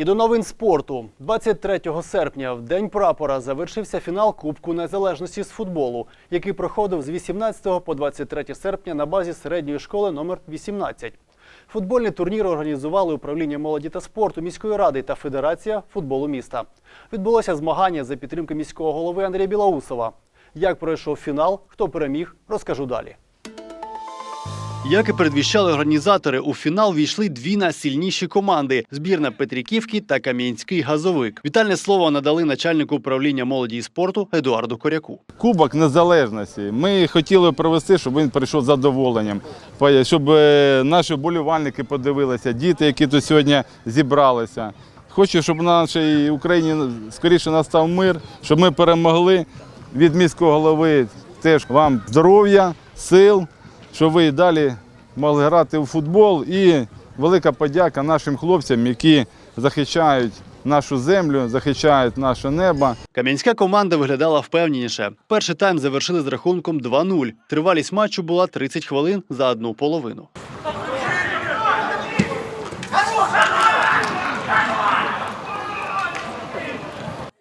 І до новин спорту. 23 серпня, в день прапора, завершився фінал Кубку Незалежності з футболу, який проходив з 18 по 23 серпня на базі середньої школи номер 18. Футбольний турнір організували управління молоді та спорту міської ради та Федерація футболу міста. Відбулося змагання за підтримки міського голови Андрія Білоусова. Як пройшов фінал, хто переміг, розкажу далі. Як і передвіщали організатори, у фінал війшли дві найсильніші команди: збірна Петриківки та Кам'янський газовик. Вітальне слово надали начальнику управління молоді і спорту Едуарду Коряку. Кубок незалежності. Ми хотіли провести, щоб він прийшов з задоволенням, щоб е, наші вболівальники подивилися, діти, які тут сьогодні зібралися. Хочу, щоб в нашій Україні скоріше настав мир, щоб ми перемогли від міського голови. Теж вам здоров'я, сил, щоб ви і далі могли грати у футбол. І велика подяка нашим хлопцям, які захищають нашу землю, захищають наше небо. Кам'янська команда виглядала впевненіше. Перший тайм завершили з рахунком 2-0. Тривалість матчу була 30 хвилин за одну половину.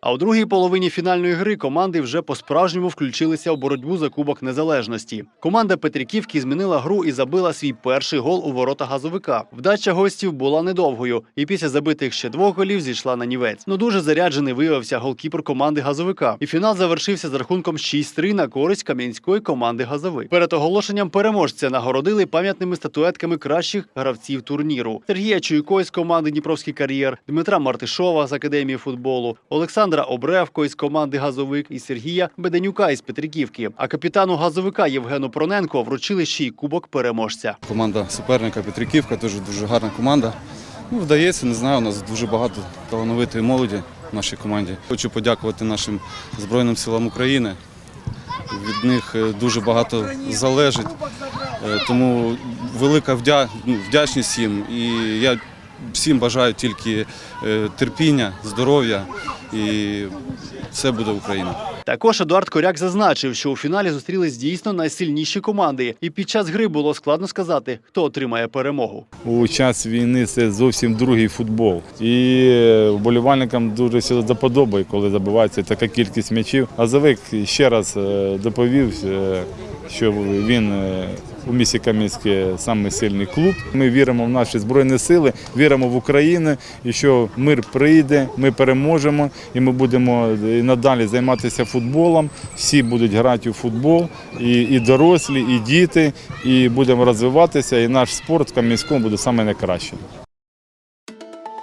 А у другій половині фінальної гри команди вже по-справжньому включилися у боротьбу за Кубок Незалежності. Команда Петриківки змінила гру і забила свій перший гол у ворота газовика. Вдача гостів була недовгою, і після забитих ще двох голів зійшла на нівець. Ну дуже заряджений виявився голкіпер команди газовика. І фінал завершився з рахунком 6-3 на користь кам'янської команди газовик. Перед оголошенням переможця нагородили пам'ятними статуетками кращих гравців турніру: Сергія Чуйко з команди Дніпровський кар'єр, Дмитра Мартишова з академії футболу, Олександра Обревко із команди Газовик і Сергія Беденюка із Петриківки. А капітану газовика Євгену Проненко вручили ще й кубок переможця. Команда суперника Петриківка теж дуже гарна команда. Ну, вдається, не знаю, у нас дуже багато талановитої молоді в нашій команді. Хочу подякувати нашим Збройним силам України. Від них е, дуже багато залежить. Е, Тому велика ну, вдячність їм. І я всім бажаю тільки е, терпіння, здоров'я і все буде Україна. Також Едуард Коряк зазначив, що у фіналі зустрілись дійсно найсильніші команди, і під час гри було складно сказати, хто отримає перемогу. У час війни це зовсім другий футбол. І вболівальникам дуже доподобає, коли забивається така кількість м'ячів. Азовик ще раз е, доповів, е, що він е, у місті Кам'янське самий сильний клуб. Ми віримо в наші збройні сили, віримо в Україну, і що мир прийде, ми переможемо, і ми будемо і надалі займатися футболом. Всі будуть грати у футбол, і, і дорослі, і діти, і будемо розвиватися. І наш спорт в Кам'янському буде найкращим.